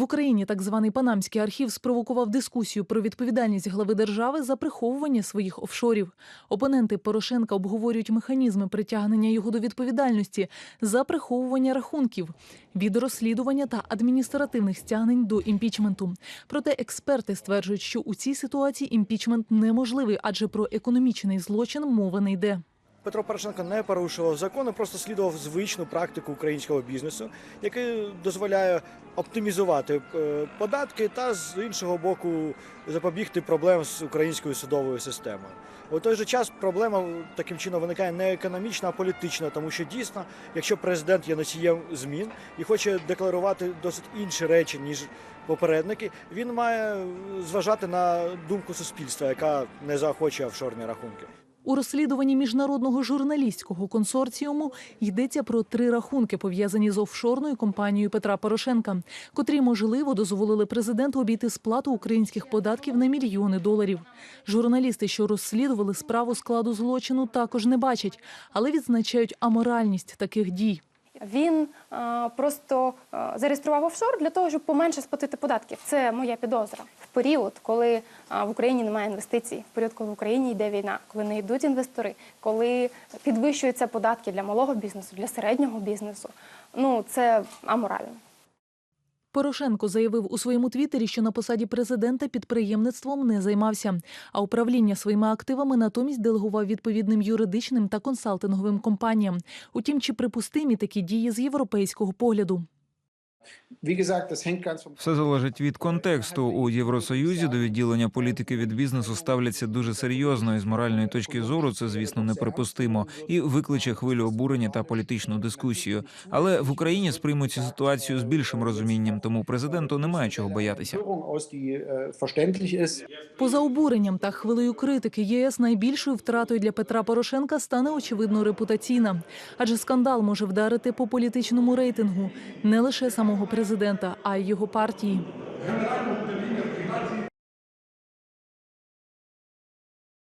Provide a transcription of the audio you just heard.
В Україні так званий Панамський архів спровокував дискусію про відповідальність глави держави за приховування своїх офшорів. Опоненти Порошенка обговорюють механізми притягнення його до відповідальності за приховування рахунків від розслідування та адміністративних стягнень до імпічменту. Проте експерти стверджують, що у цій ситуації імпічмент неможливий, адже про економічний злочин мова не йде. Петро Порошенко не порушував закони, просто слідував звичну практику українського бізнесу, який дозволяє оптимізувати е, податки та з іншого боку запобігти проблем з українською судовою системою. У той же час проблема таким чином виникає не економічна, а політична, тому що дійсно, якщо президент є носієм змін і хоче декларувати досить інші речі ніж попередники, він має зважати на думку суспільства, яка не заохочує офшорні рахунки. У розслідуванні міжнародного журналістського консорціуму йдеться про три рахунки, пов'язані з офшорною компанією Петра Порошенка, котрі можливо дозволили президенту обійти сплату українських податків на мільйони доларів. Журналісти, що розслідували справу складу злочину, також не бачать, але відзначають аморальність таких дій. Він е, просто е, зареєстрував офшор для того, щоб поменше сплатити податків. Це моя підозра. В період, коли е, в Україні немає інвестицій, в період, коли в Україні йде війна, коли не йдуть інвестори, коли підвищуються податки для малого бізнесу, для середнього бізнесу. Ну це аморально. Порошенко заявив у своєму твіттері, що на посаді президента підприємництвом не займався, а управління своїми активами натомість делегував відповідним юридичним та консалтинговим компаніям. Утім, чи припустимі такі дії з європейського погляду? Все залежить від контексту. У Євросоюзі до відділення політики від бізнесу ставляться дуже серйозно, і з моральної точки зору це, звісно, неприпустимо і викличе хвилю обурення та політичну дискусію. Але в Україні сприймуть цю ситуацію з більшим розумінням, тому президенту немає чого боятися. Ist. Поза обуренням та хвилею критики ЄС найбільшою втратою для Петра Порошенка стане очевидно репутаційна, адже скандал може вдарити по політичному рейтингу не лише самого президента, а й його партії.